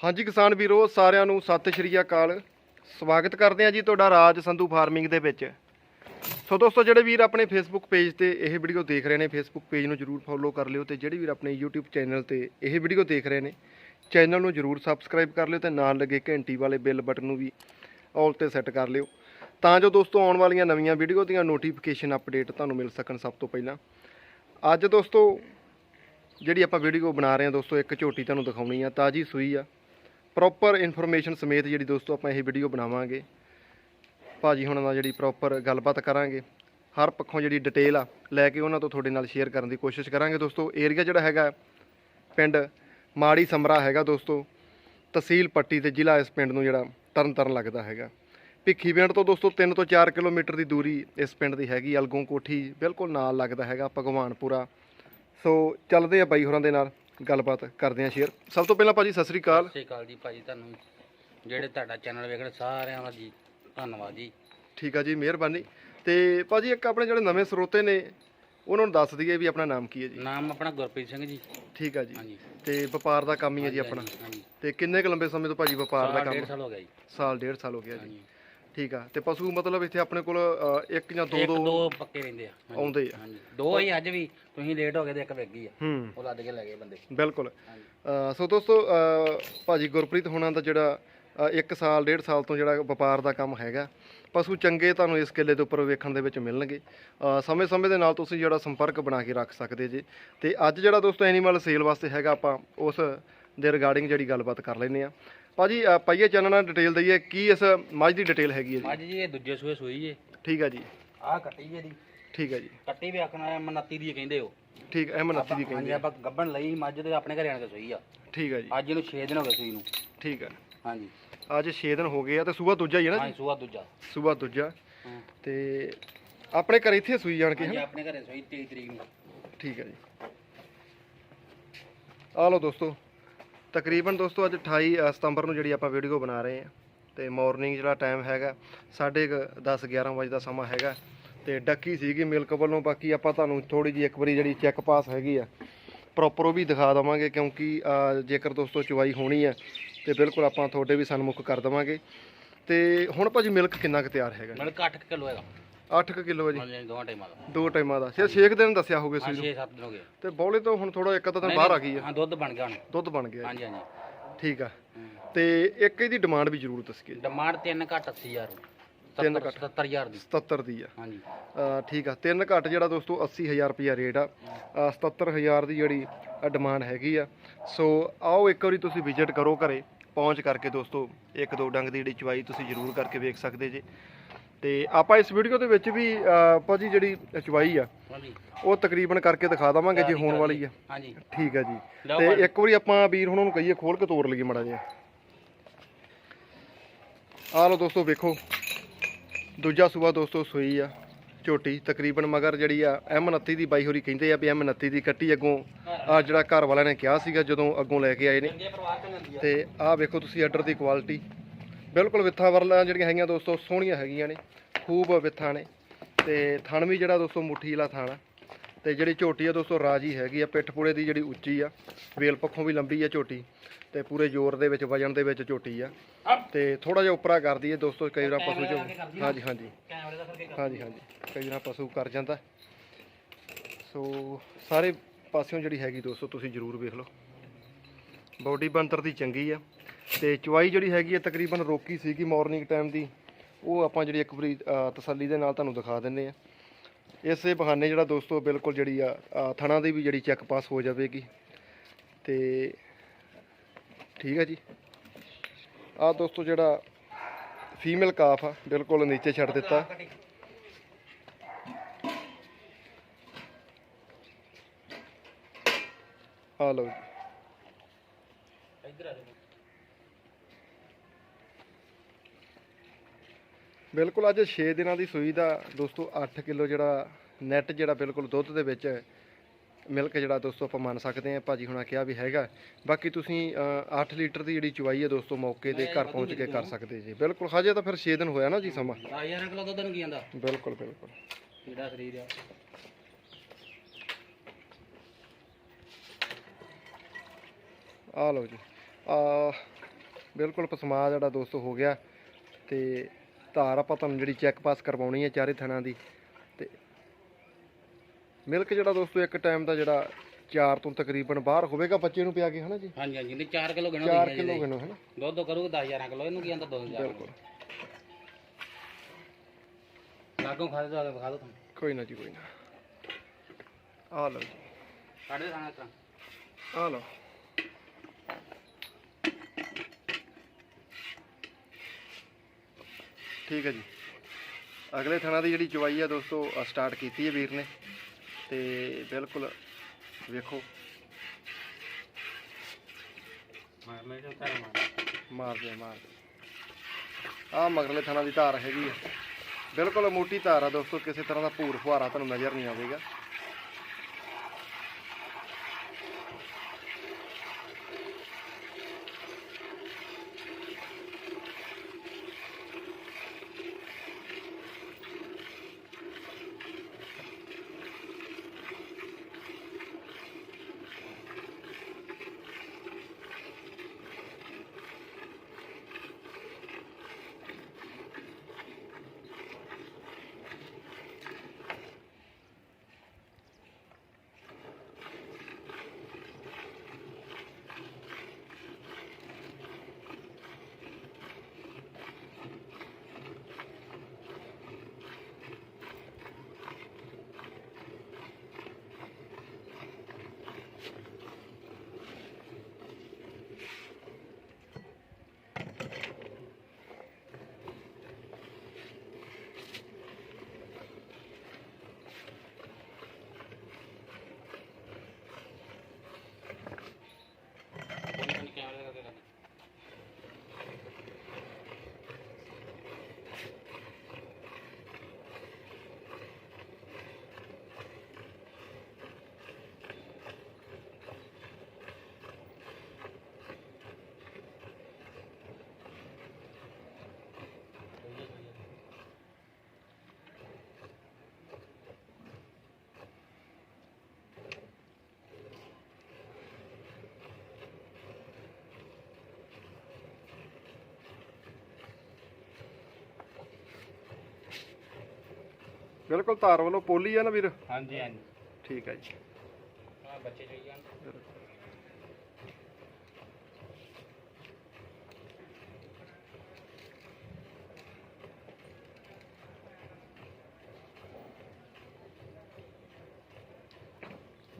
ਹਾਂਜੀ ਕਿਸਾਨ ਵੀਰੋ, ਸਾਰਿਆਂ ਨੂੰ ਸਤਿ ਸ਼੍ਰੀ ਅਕਾਲ। ਸਵਾਗਤ ਕਰਦੇ ਹਾਂ ਜੀ ਤੁਹਾਡਾ ਰਾਜ ਸੰਧੂ ਫਾਰਮਿੰਗ ਦੇ ਵਿੱਚ। ਸੋ ਦੋਸਤੋ, ਜਿਹੜੇ ਵੀਰ ਆਪਣੇ ਫੇਸਬੁੱਕ ਪੇਜ ਤੇ ਇਹ ਵੀਡੀਓ ਦੇਖ ਰਹੇ ਨੇ ਫੇਸਬੁੱਕ ਪੇਜ ਨੂੰ ਜਰੂਰ ਫੋਲੋ ਕਰ ਲਿਓ ਤੇ ਜਿਹੜੇ ਵੀਰ ਆਪਣੇ YouTube ਚੈਨਲ ਤੇ ਇਹ ਵੀਡੀਓ ਦੇਖ ਰਹੇ ਨੇ ਚੈਨਲ ਨੂੰ ਜਰੂਰ ਸਬਸਕ੍ਰਾਈਬ ਕਰ ਲਿਓ ਤੇ ਨਾਲ ਲੱਗੇ ਘੰਟੀ ਵਾਲੇ ਬੈਲ ਬਟਨ ਨੂੰ ਵੀ ਆਲ ਤੇ ਸੈੱਟ ਕਰ ਲਿਓ। ਤਾਂ ਜੋ ਦੋਸਤੋ, ਆਉਣ ਵਾਲੀਆਂ ਨਵੀਆਂ ਵੀਡੀਓ ਦੀਆਂ ਨੋਟੀਫਿਕੇਸ਼ਨ ਅਪਡੇਟ ਤੁਹਾਨੂੰ ਮਿਲ ਸਕਣ ਸਭ ਤੋਂ ਪਹਿਲਾਂ। ਅੱਜ ਦੋਸਤੋ, ਜਿਹੜੀ ਆਪਾਂ ਵੀਡੀਓ ਬਣਾ ਰਹੇ ਹਾਂ ਦੋਸਤੋ, ਇੱਕ ਝੋਟੀ ਤੁਹਾਨੂੰ ਦਿਖਾਉਣੀ ਆ, ਤਾਜੀ ਸੂਈ ਆ। ਪ੍ਰੋਪਰ ਇਨਫੋਰਮੇਸ਼ਨ ਸਮੇਤ ਜਿਹੜੀ ਦੋਸਤੋ ਆਪਾਂ ਇਹ ਵੀਡੀਓ ਬਣਾਵਾਂਗੇ। ਭਾਜੀ ਹੁਣਾਂ ਨਾਲ ਜਿਹੜੀ ਪ੍ਰੋਪਰ ਗੱਲਬਾਤ ਕਰਾਂਗੇ। ਹਰ ਪੱਖੋਂ ਜਿਹੜੀ ਡਿਟੇਲ ਆ, ਲੈ ਕੇ ਉਹਨਾਂ ਤੋਂ ਤੁਹਾਡੇ ਨਾਲ ਸ਼ੇਅਰ ਕਰਨ ਦੀ ਕੋਸ਼ਿਸ਼ ਕਰਾਂਗੇ ਦੋਸਤੋ। ਏਰੀਆ ਜਿਹੜਾ ਹੈਗਾ, ਪਿੰਡ ਮਾੜੀ ਸਮਰਾ ਹੈਗਾ ਦੋਸਤੋ। ਤਹਿਸੀਲ ਪੱਟੀ ਤੇ ਜ਼ਿਲ੍ਹਾ ਇਸ ਪਿੰਡ ਨੂੰ ਜਿਹੜਾ ਤਰਨ ਤਾਰਨ ਲੱਗਦਾ ਹੈਗਾ। ਭਿੱਖੀ ਪਿੰਡ ਤੋਂ ਦੋਸਤੋ 3 ਤੋਂ 4 ਕਿਲੋਮੀਟਰ ਦੀ ਦੂਰੀ ਇਸ ਪਿੰਡ ਦੀ ਹੈਗੀ, ਅਲਗੋਂ ਕੋਠੀ ਬਿਲਕੁਲ ਨਾਲ ਲੱਗਦਾ ਹੈਗਾ, ਭਗਵਾਨਪੁਰਾ। ਸੋ ਚੱਲਦੇ ਆ ਬਾਈ ਹੋਰਾਂ ਦੇ ਨਾਲ। ਗੱਲਬਾਤ ਕਰਦੇ ਆ ਸ਼ੇਅਰ। ਸਭ ਤੋਂ ਪਹਿਲਾਂ ਭਾਜੀ ਸਤਿ ਸ੍ਰੀ ਅਕਾਲ। ਸਤਿ ਸ਼੍ਰੀ ਅਕਾਲ ਜੀ ਭਾਜੀ ਤੁਹਾਨੂੰ ਜਿਹੜੇ ਤੁਹਾਡਾ ਚੈਨਲ ਵੇਖਣ ਸਾਰਿਆਂ ਦਾ ਜੀ ਧੰਨਵਾਦ ਜੀ। ਠੀਕ ਆ ਜੀ ਮਿਹਰਬਾਨੀ। ਤੇ ਭਾਜੀ ਇੱਕ ਆਪਣੇ ਜਿਹੜੇ ਨਵੇਂ ਸਰੋਤੇ ਨੇ ਉਹਨਾਂ ਨੂੰ ਦੱਸ ਦਈਏ ਵੀ ਆਪਣਾ ਨਾਮ ਕੀ ਹੈ ਜੀ। ਨਾਮ ਆਪਣਾ ਗੁਰਪ੍ਰੀਤ ਸਿੰਘ ਜੀ। ਠੀਕ ਆ ਜੀ। ਹਾਂਜੀ। ਤੇ ਵਪਾਰ ਦਾ ਕੰਮ ਹੀ ਹੈ ਜੀ ਆਪਣਾ। ਹਾਂਜੀ ਤੇ ਕਿੰਨੇ ਕੁ ਲੰਬੇ ਸਮੇਂ ਤੋਂ ਭਾਜੀ ਵਪਾਰ ਦਾ ਸਾਲ ਕੰਮ ਸਾਲ ਹੋ ਗਿਆ ਜੀ। ਸਾਲ ਡੇਢ ਸਾਲ ਹੋ ਗਿਆ ਜੀ। ਹਾਂਜੀ। ਠੀਕ ਆ ਤੇ ਪਸ਼ੂ ਮਤਲਬ ਇੱਥੇ ਆਪਣੇ ਕੋਲ ਅ, ਇੱਕ ਜਾਂ ਦੋ ਇੱਕ ਦੋ ਦੋ ਪੱਕੇ ਰਹਿੰਦੇ ਆ ਹਾਂਜੀ, ਆਉਂਦੇ ਆ। ਹਾਂਜੀ। ਦੋ ਹੀ ਅੱਜ ਵੀ ਤੁਸੀਂ ਲੇਟ ਹੋ ਗਏ ਤੇ ਇੱਕ ਵਿਕ ਗਈ ਆ। ਹੂੰ। ਉਹ ਲੱਦ ਕੇ ਲੈ ਗਏ ਬੰਦੇ। ਬਿਲਕੁਲ। ਅ, ਸੋ ਦੋਸਤੋ ਅ, ਭਾਜੀ ਗੁਰਪ੍ਰੀਤ ਹੋਣਾ ਦਾ ਜਿਹੜਾ 1 ਸਾਲ ਡੇਢ ਸਾਲ ਤੋਂ ਜਿਹੜਾ ਵਪਾਰ ਦਾ ਕੰਮ ਹੈਗਾ ਪਸ਼ੂ ਚੰਗੇ ਤੁਹਾਨੂੰ ਇਸ ਕਿੱਲੇ ਦੇ ਉੱਪਰ ਵੇਖਣ ਦੇ ਵਿੱਚ ਮਿਲਣਗੇ। ਅ, ਸਮੇਂ-ਸਮੇਂ ਦੇ ਨਾਲ ਤੁਸੀਂ ਜਿਹੜਾ ਸੰਪਰਕ ਬਣਾ ਕੇ ਰੱਖ ਸਕਦੇ ਜੇ। ਤੇ ਅੱਜ ਜਿਹੜਾ ਦੋਸਤੋ ਐਨੀਮਲ ਸੇਲ ਵਾਸਤੇ ਹੈਗਾ ਆਪਾਂ ਉਸ ਦੇ ਰਿਗਾਰਡਿੰਗ ਜਿਹੜੀ ਗੱਲਬਾਤ ਕਰ ਲੈਂਦੇ ਆ ਭਾਜੀ ਅ, ਪਾਈਏ ਚਾਨਣਾ ਡਿਟੇਲ ਦਈਏ ਕੀ ਇਸ ਮੱਝ ਦੀ ਡਿਟੇਲ ਹੈਗੀ ਹੈ ਜੀ? ਅੱਜ ਜੀ ਇਹ ਦੂਜੇ ਸੂਏ ਸੂਈ ਜੇ ਠੀਕ ਹੈ ਜੀ। ਆਹ ਕੱਟੀ ਜੇ ਦੀ ਠੀਕ ਹੈ ਜੀ। ਕੱਟੀ ਵੀ ਆਖਣਾ ਹੈ ਮਨੱਤੀ ਦੀ ਕਹਿੰਦੇ ਹੋ ਠੀਕ ਹੈ ਮਨੱਤੀ ਦੀ ਹਾਂਜੀ ਕਹਿੰਦੇ ਆ। ਆਪਾਂ ਗੱਬਣ ਲਈ ਮੱਝ ਤੇ ਆਪਣੇ ਘਰੇ ਆਣ ਕੇ ਸੂਈ ਆ। ਠੀਕ ਹੈ ਜੀ। ਅੱਜ ਇਹਨੂੰ 6 ਦਿਨ ਹੋ ਗਏ ਸੂਈ ਨੂੰ। ਠੀਕ ਹੈ ਹਾਂਜੀ। ਅੱਜ 6 ਦਿਨ ਹੋ ਗਏ ਆ ਤੇ ਸਵੇਰ ਦੂਜਾ ਹੀ ਹੈ ਨਾ ਹਾਂਜੀ ਸੂਆ ਦੂਜਾ। ਸਵੇਰ ਦੂਜਾ। ਹਾਂ। ਤੇ ਆਪਣੇ ਘਰ ਇੱਥੇ ਸੂਈ ਜਾਣ ਕੇ ਹਾਂਜੀ ਆਪਣੇ ਘਰੇ ਸੂਈ 23 ਤਰੀਕ ਨੂੰ। ਠੀਕ ਹੈ ਜੀ। ਆ ਲਓ ਦੋਸਤੋ ਤਕਰੀਬਨ ਦੋਸਤੋ ਅੱਜ 28 ਸਤੰਬਰ ਨੂੰ ਜਿਹੜੀ ਆਪਾਂ ਵੀਡੀਓ ਬਣਾ ਰਹੇ ਹਾਂ ਤੇ ਮਾਰਨਿੰਗ ਜਿਹੜਾ ਟਾਈਮ ਹੈਗਾ 10:30 11 ਵਜੇ ਦਾ ਸਮਾਂ ਹੈਗਾ ਤੇ ਡੱਕੀ ਸੀਗੀ ਮਿਲਕ ਵੱਲੋਂ, ਬਾਕੀ ਆਪਾਂ ਤੁਹਾਨੂੰ ਥੋੜੀ ਜੀ ਇੱਕ ਵਾਰੀ ਜਿਹੜੀ ਚੈੱਕ ਪਾਸ ਹੈਗੀ ਆ ਪ੍ਰੋਪਰ ਉਹ ਵੀ ਦਿਖਾ ਦਵਾਂਗੇ ਕਿਉਂਕਿ ਜੇਕਰ ਦੋਸਤੋ ਚੁਆਈ ਹੋਣੀ ਹੈ ਤੇ ਬਿਲਕੁਲ ਆਪਾਂ ਤੁਹਾਡੇ ਵੀ ਸਨਮੁਖ ਕਰ ਦਵਾਂਗੇ ਤੇ ਹੁਣ ਭਾਜੀ ਮਿਲਕ ਕਿੰਨਾ ਕੁ ਤਿਆਰ ਹੈਗਾ? ਮਿਲ 8 ਕਿਲੋ ਹੈਗਾ। 8 ਕਿਲੋ ਜੀ। ਹਾਂਜੀ ਟਾਈਮਾਂ ਦਾ। ਦੋ ਟਾਈਮਾਂ ਦਾ। ਸਿਰ 6 ਦਿਨ ਦੱਸਿਆ ਹੋਗੇ ਹਾਂ ਸੂਈ ਨੂੰ 6-7 ਦਿਨ ਹੋ ਗਏ। ਤੇ ਬੌਲੇ ਤੋਂ ਹੁਣ ਥੋੜਾ ਇੱਕ ਅੱਧਾ ਦਿਨ ਬਾਹਰ ਆ ਗਈ ਆ। ਹਾਂ ਦੁੱਧ ਬਣ ਗਿਆ ਹੁਣ। ਦੁੱਧ ਬਣ ਗਿਆ ਹਾਂਜੀ ਹਾਂਜੀ। ਠੀਕ ਆ। ਤੇ ਇੱਕ ਇਹਦੀ ਡਿਮਾਂਡ ਵੀ ਜ਼ਰੂਰ ਦੱਸਿਓ ਜੀ। ਡਿਮਾਂਡ 3 ਘੱਟ 80000 ਤਿੰਨ ਘੱਟ। 77000 ਦੀ। 77 ਦੀ ਆ। ਹਾਂਜੀ। ਅਹ ਠੀਕ ਆ। ਤਿੰਨ ਘੱਟ ਜਿਹੜਾ ਦੋਸਤੋ 80000 ਰੁਪਿਆ ਰੇਟ ਆ। ਅਹ 77000 ਦੀ ਜਿਹੜੀ ਡਿਮਾਂਡ ਹੈਗੀ ਆ। ਸੋ ਆਓ ਇੱਕ ਵਾਰੀ ਤੁਸੀਂ ਵਿਜ਼ਿਟ ਕਰੋ ਘਰੇ। ਪਹੁੰਚ ਕਰਕੇ ਦੋਸਤੋ ਇੱਕ ਦੋ ਡੰਗ ਦੀ ਜਿਹੜੀ ਚਵਾਈ ਤੁਸੀਂ ਜ਼ਰੂਰ ਕਰਕੇ ਵੇਖ ਸਕਦੇ ਜੇ। ਤੇ ਆਪਾਂ ਇਸ ਵੀਡੀਓ ਦੇ ਵਿੱਚ ਵੀ ਭਾਜੀ ਜਿਹੜੀ ਚਵਾਈ ਆ ਹਾਂਜੀ। ਉਹ ਤਕਰੀਬਨ ਕਰਕੇ ਦਿਖਾ ਦਵਾਂਗੇ ਜੇ ਹੋਣ ਵਾਲੀ ਆ। ਹਾਂਜੀ। ਠੀਕ ਆ ਜੀ। ਤੇ। ਇੱਕ ਵਾਰੀ ਆਪਾਂ ਵੀਰ ਹੁਣਾਂ ਨੂੰ ਕਹੀਏ ਖੋਲ ਕੇ ਤੋੜ ਲਈਏ ਮੜਾ ਜਿਹਾ। ਆਹ ਲਓ ਦੋਸਤੋ ਵੇਖੋ। ਦੂਜਾ ਸੂਆ ਦੋਸਤੋ ਸੂਈ ਆ ਝੋਟੀ ਤਕਰੀਬਨ ਮਗਰ ਜਿਹੜੀ ਆ M29 ਦੀ ਬਾਈ ਹੋਰੀ ਕਹਿੰਦੇ ਆ ਵੀ M29 ਦੀ ਕੱਟੀ ਅੱਗੋਂ ਆ ਜਿਹੜਾ ਘਰ ਵਾਲਿਆਂ ਨੇ ਕਿਹਾ ਸੀਗਾ ਜਦੋਂ ਅੱਗੋਂ ਲੈ ਕੇ ਆਏ ਨੇ। ਆ। ਤੇ ਆਹ ਵੇਖੋ ਤੁਸੀਂ ਆਰਡਰ ਦੀ ਕੁਆਲਿਟੀ। ਬਿਲਕੁਲ ਵਿੱਥਾਂ ਵਰਲਾਂ ਜਿਹੜੀਆਂ ਹੈਗੀਆਂ ਦੋਸਤੋ ਸੋਹਣੀਆਂ ਹੈਗੀਆਂ ਨੇ ਖੂਬ ਵਿੱਥਾਂ ਨੇ। ਤੇ ਥਣ ਵੀ ਜਿਹੜਾ ਦੋਸਤੋ ਮੁੱਠੀ ਵਾਲਾ ਥਣ ਆ। ਤੇ ਜਿਹੜੀ ਝੋਟੀ ਆ ਦੋਸਤੋ ਰਾਜੀ ਹੈਗੀ ਆ ਪਿੱਠ ਪੂੜੇ ਦੀ ਜਿਹੜੀ ਉੱਚੀ ਆ ਵੇਲ ਪੱਖੋਂ ਵੀ ਲੰਬੀ ਆ ਝੋਟੀ ਤੇ ਪੂਰੇ ਜ਼ੋਰ ਦੇ ਵਿੱਚ ਵਜਨ ਦੇ ਵਿੱਚ ਝੋਟੀ ਆ। ਤੇ ਥੋੜਾ ਜਿਹਾ ਉੱਪਰਾ ਕਰਦੀ ਹੈ ਦੋਸਤੋ ਕਈ ਵਾਰ ਪਸ਼ੂ ਚ ਹਾਂਜੀ ਹਾਂਜੀ। ਹਾਂਜੀ ਹਾਂਜੀ। ਕਈ ਵਾਰ ਪਸ਼ੂ ਕਰ ਜਾਂਦਾ। ਸੋ ਸਾਰੇ ਪਾਸਿਓਂ ਜਿਹੜੀ ਹੈਗੀ ਦੋਸਤੋ ਤੁਸੀਂ ਜ਼ਰੂਰ ਵੇਖ ਲਓ। ਬਾਡੀ ਬੰਤਰ ਦੀ ਚੰਗੀ ਆ। ਤੇ ਚੁਆਈ ਜਿਹੜੀ ਹੈਗੀ ਆ, ਤਕਰੀਬਨ ਰੋਕੀ ਸੀਗੀ ਮਾਰਨਿੰਗ ਟਾਈਮ ਦੀ। ਉਹ ਆਪਾਂ ਜਿਹੜੀ ਇੱਕ ਵਾਰੀ ਤਸੱਲੀ ਦੇ ਨਾਲ ਤੁਹਾਨੂੰ ਦਿਖਾ ਦਿੰਨੇ ਆ। ਇਸੇ ਬਹਾਨੇ ਜਿਹੜਾ ਦੋਸਤੋ ਬਿਲਕੁਲ ਜਿਹੜੀ ਆ ਥਣਾ ਦੀ ਵੀ ਜਿਹੜੀ ਚੈੱਕ ਪਾਸ ਹੋ ਜਾਵੇਗੀ। ਤੇ ਠੀਕ ਹੈ ਜੀ। ਆ ਦੋਸਤੋ ਜਿਹੜਾ ਫੀਮੇਲ ਕਾਫ ਆ, ਬਿਲਕੁਲ ਨੀਚੇ ਛੱਡ ਦਿੱਤਾ। ਆ ਲਓ ਜੀ ਇੱਧਰ ਆ ਜਾਓ ਬਿਲਕੁਲ ਅੱਜ 6 ਦਿਨਾਂ ਦੀ ਸੂਈ ਦਾ ਦੋਸਤੋ 8 ਕਿਲੋ ਜਿਹੜਾ ਨੈਟ ਜਿਹੜਾ ਬਿਲਕੁਲ ਦੁੱਧ ਦੇ ਵਿੱਚ ਮਿਲਕ ਜਿਹੜਾ ਦੋਸਤੋ ਆਪਾਂ ਮੰਨ ਸਕਦੇ ਆ ਭਾਜੀ ਹੁਣਾਂ ਕਿਹਾ ਵੀ ਹੈਗਾ। ਬਾਕੀ ਤੁਸੀਂ ਅ, 8 ਲੀਟਰ ਦੀ ਜਿਹੜੀ ਚੁਆਈ ਹੈ ਦੋਸਤੋ ਮੌਕੇ ਤੇ ਘਰ ਪਹੁੰਚ ਕੇ ਕਰ ਸਕਦੇ ਜੀ। ਬਿਲਕੁਲ ਹਜੇ ਤਾਂ ਫਿਰ 6 ਦਿਨ ਹੋਇਆ ਨਾ ਜੀ ਸਮਾਂ। 10000 ਕਿਲੋ ਦੁੱਧ ਨੂੰ ਕੀ ਜਾਂਦਾ ਬਿਲਕੁਲ ਬਿਲਕੁਲ। ਕਿਹੜਾ ਸਰੀਰ ਆ? ਆ ਲਓ ਜੀ। ਆ ਬਿਲਕੁਲ ਪਸਮਾ ਜਿਹੜਾ ਦੋਸਤੋ ਹੋ ਗਿਆ ਤੇ ਧਾਰ ਆਪਾਂ ਤੁਹਾਨੂੰ ਜਿਹੜੀ ਚੈੱਕ ਪਾਸ ਕਰਵਾਉਣੀ ਹੈ ਚਾਰੇ ਥਣਾਂ ਦੀ ਤੇ ਮਿਲਕ ਜਿਹੜਾ ਦੋਸਤੋ ਇੱਕ ਟਾਈਮ ਦਾ ਜਿਹੜਾ 4 ਤੋਂ ਤਕਰੀਬਨ ਬਾਹਰ ਹੋਵੇਗਾ ਬੱਚੇ ਨੂੰ ਪਿਆ ਕੇ ਹਨਾ ਜੀ? ਹਾਂਜੀ ਹਾਂਜੀ ਨਹੀਂ 4 ਕਿਲੋ ਗਿਣੋ 4 ਕਿਲੋ ਕਿਨੋ ਹਨਾ? ਦੁੱਧ ਕਰੂਗਾ 10 11 ਕਿਲੋ ਇਹਨੂੰ ਕੀ ਆਂਦਾ 2000 ਬਿਲਕੁਲ। ਲਾਗੋਂ ਖਾ ਦੋ ਖਾ ਦੋ ਤੁਹਾਨੂੰ। ਕੋਈ ਨਾ ਜੀ ਕੋਈ ਨਾ। ਆ ਲਓ ਜੀ। ਖਾਣਾ ਇਸ ਤਰ੍ਹਾਂ ਆ ਲਓ। ਠੀਕ ਹੈ ਜੀ। ਅਗਲੇ ਥਣਾ ਦੀ ਜਿਹੜੀ ਚਵਾਈ ਆ ਦੋਸਤੋ ਸਟਾਰਟ ਕੀਤੀ ਹੈ ਵੀਰ ਨੇ। ਤੇ ਬਿਲਕੁਲ ਵੇਖੋ। ਮੈਂ ਮੈਂ ਜੋ ਤਾਰਾ ਮਾਰ ਮਾਰ ਦੇ ਮਾਰ ਦੇ ਆ ਮਗਰਲੇ ਥਣਾ ਦੀ ਧਾਰ ਹੈਗੀ ਆ। ਬਿਲਕੁਲ ਮੋਟੀ ਧਾਰ ਆ ਦੋਸਤੋ ਕਿਸੇ ਤਰ੍ਹਾਂ ਦਾ ਭੂਰ ਫੁਹਾਰਾ ਤੁਹਾਨੂੰ ਨਜ਼ਰ ਨਹੀਂ ਆਵੇਗਾ। ਬਿਲਕੁਲ ਧਾਰ ਵੱਲੋਂ ਪੋਲੀ ਆ ਨਾ ਵੀਰ? ਹਾਂਜੀ ਹਾਂਜੀ। ਠੀਕ ਹੈ ਜੀ। ਆ ਬੱਚੇ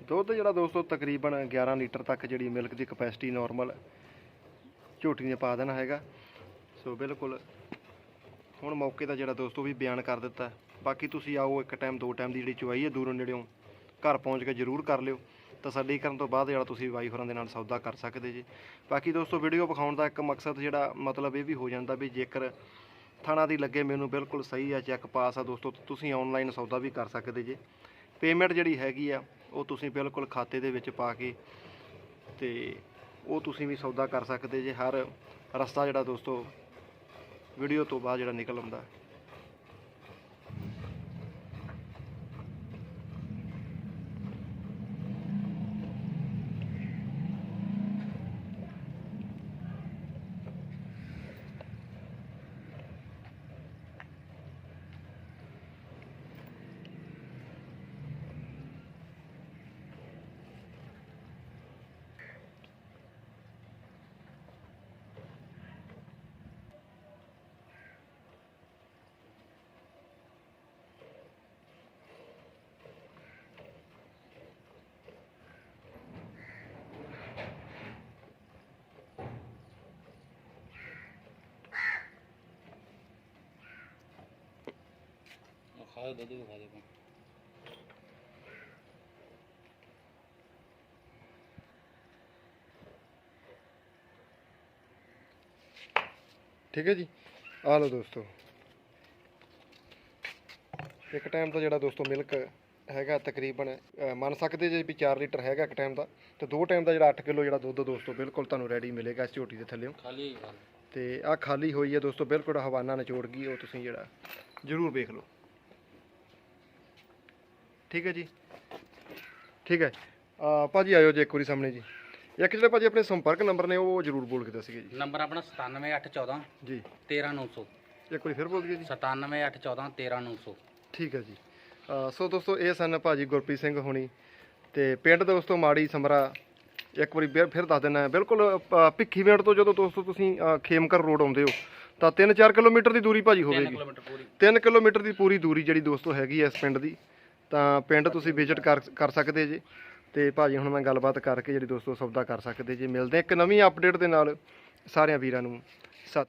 ਦੁੱਧ ਜਿਹੜਾ ਦੋਸਤੋ ਤਕਰੀਬਨ 11 ਲੀਟਰ ਤੱਕ ਜਿਹੜੀ ਮਿਲਕ ਦੀ ਕਪੈਸਿਟੀ ਨਾਰਮਲ ਝੋਟੀ ਨੇ ਪਾ ਦੇਣਾ ਹੈਗਾ। ਸੋ ਬਿਲਕੁਲ ਹੁਣ ਮੌਕੇ ਦਾ ਜਿਹੜਾ ਦੋਸਤੋ ਵੀ ਬਿਆਨ ਕਰ ਦਿੱਤਾ। ਬਾਕੀ ਤੁਸੀਂ ਆਓ ਇੱਕ ਟਾਈਮ ਦੋ ਟਾਈਮ ਦੀ ਜਿਹੜੀ ਚੁਆਈ ਹੈ, ਦੂਰੋਂ ਨੇੜਿਓਂ ਘਰ ਪਹੁੰਚ ਕੇ ਜ਼ਰੂਰ ਕਰ ਲਿਓ। ਤਸੱਲੀ ਕਰਨ ਤੋਂ ਬਾਅਦ ਜਿਹੜਾ ਤੁਸੀਂ ਵਾਈ ਹੋਰਾਂ ਦੇ ਨਾਲ ਸੌਦਾ ਕਰ ਸਕਦੇ ਜੀ। ਬਾਕੀ ਦੋਸਤੋ ਵੀਡੀਓ ਵਿਖਾਉਣ ਦਾ ਇੱਕ ਮਕਸਦ ਜਿਹੜਾ ਮਤਲਬ ਇਹ ਵੀ ਹੋ ਜਾਂਦਾ ਵੀ ਜੇਕਰ ਥਾਣਾ ਦੀ ਲੱਗੇ ਮੈਨੂੰ ਬਿਲਕੁਲ ਸਹੀ ਆ ਚੈੱਕ ਪਾਸ ਆ ਦੋਸਤੋ ਤੁਸੀਂ ਆਨਲਾਈਨ ਸੌਦਾ ਵੀ ਕਰ ਸਕਦੇ ਜੇ। ਪੇਮੈਂਟ ਜਿਹੜੀ ਹੈਗੀ ਆ, ਉਹ ਤੁਸੀਂ ਬਿਲਕੁਲ ਖਾਤੇ ਦੇ ਵਿੱਚ ਪਾ ਕੇ ਤੇ ਉਹ ਤੁਸੀਂ ਵੀ ਸੌਦਾ ਕਰ ਸਕਦੇ ਜੇ, ਹਰ ਰਸਤਾ ਜਿਹੜਾ ਦੋਸਤੋ ਵੀਡੀਓ ਤੋਂ ਬਾਅਦ ਜਿਹੜਾ ਨਿਕਲ ਆਉਂਦਾ। ਦੁੱਧ ਠੀਕ ਹੈ ਜੀ? ਆ ਲਓ ਦੋਸਤੋ। ਇੱਕ ਟਾਈਮ ਦਾ ਜਿਹੜਾ ਦੋਸਤੋ ਮਿਲਕ ਹੈਗਾ ਤਕਰੀਬਨ ਅ, ਮੰਨ ਸਕਦੇ ਜੇ ਵੀ 4 ਲੀਟਰ ਹੈਗਾ ਇੱਕ ਟਾਈਮ ਦਾ ਤੇ ਦੋ ਟਾਈਮ ਦਾ ਜਿਹੜਾ 8 ਕਿਲੋ ਜਿਹੜਾ ਦੁੱਧ ਦੋਸਤੋ ਬਿਲਕੁਲ ਤੁਹਾਨੂੰ ਰੈਡੀ ਮਿਲੇਗਾ ਇਸ ਝੋਟੀ ਦੇ ਥੱਲੇੋਂ। ਖਾਲੀ ਖਾ ਲਓ। ਤੇ ਆ ਖਾਲੀ ਹੋਈ ਹੈ ਦੋਸਤੋ ਬਿਲਕੁਲ ਹਵਾਨਾ ਨਿਚੋੜ ਗਈ ਉਹ ਤੁਸੀਂ ਜਿਹੜਾ ਜ਼ਰੂਰ ਵੇਖ ਲਓ। ਠੀਕ ਹੈ ਜੀ। ਠੀਕ ਹੈ। ਆ ਭਾਜੀ ਆਇਓ ਜੇ ਇੱਕ ਵਾਰੀ ਸਾਹਮਣੇ ਜੀ। ਇੱਕ ਜਿਹੜੇ ਭਾਜੀ ਆਪਣੇ ਸੰਪਰਕ ਨੰਬਰ ਨੇ ਉਹ ਜ਼ਰੂਰ ਬੋਲ ਕੇ ਦੱਸੀਏ ਜੀ। ਨੰਬਰ ਆਪਣਾ 97814 ਜੀ। 13900 ਇੱਕ ਵਾਰੀ ਫਿਰ ਬੋਲ ਦਈਏ ਜੀ। 97814 13900 ਠੀਕ ਹੈ ਜੀ। ਅ, ਸੋ ਦੋਸਤੋ ਇਹ ਸਨ ਭਾਜੀ ਗੁਰਪ੍ਰੀਤ ਸਿੰਘ ਹੋਣੀ ਤੇ ਪਿੰਡ ਦੋਸਤੋ ਮਾੜੀ ਸਮਰਾ। ਇੱਕ ਵਾਰੀ ਫਿਰ- ਫਿਰ ਦੱਸ ਦਿੰਦਾ ਬਿਲਕੁਲ ਅ, ਭਿੱਖੀਵਿੰਡ ਤੋਂ ਜਦੋਂ ਦੋਸਤੋ ਤੁਸੀਂ ਅ, ਖੇਮਕਰ ਰੋਡ ਆਉਂਦੇ ਹੋ ਤਾਂ 3-4 ਕਿਲੋਮੀਟਰ ਦੀ ਦੂਰੀ ਭਾਜੀ 3 ਹੋਵੇਗੀ। ਕਿਲੋਮੀਟਰ ਪੂਰੀ। 3 ਕਿਲੋਮੀਟਰ ਦੀ ਪੂਰੀ ਦੂਰੀ ਜਿਹੜੀ ਦੋਸਤੋ ਹੈਗੀ ਐ ਇਸ ਪਿੰਡ ਦੀ। ਤਾਂ ਪਿੰਡ ਤੁਸੀਂ ਵਿਜ਼ਿਟ ਕਰ ਕਰ ਸਕਦੇ ਜੀ। ਤੇ ਭਾਜੀ, ਹੁਣ ਮੈਂ ਗੱਲਬਾਤ ਕਰਕੇ ਜਿਹੜੀ ਦੋਸਤੋ ਸੌਦਾ ਕਰ ਸਕਦੇ ਜੀ। ਮਿਲਦੇ ਇੱਕ ਨਵੀਂ ਅਪਡੇਟ ਦੇ ਨਾਲ ਸਾਰਿਆਂ ਵੀਰਾਂ ਨੂੰ।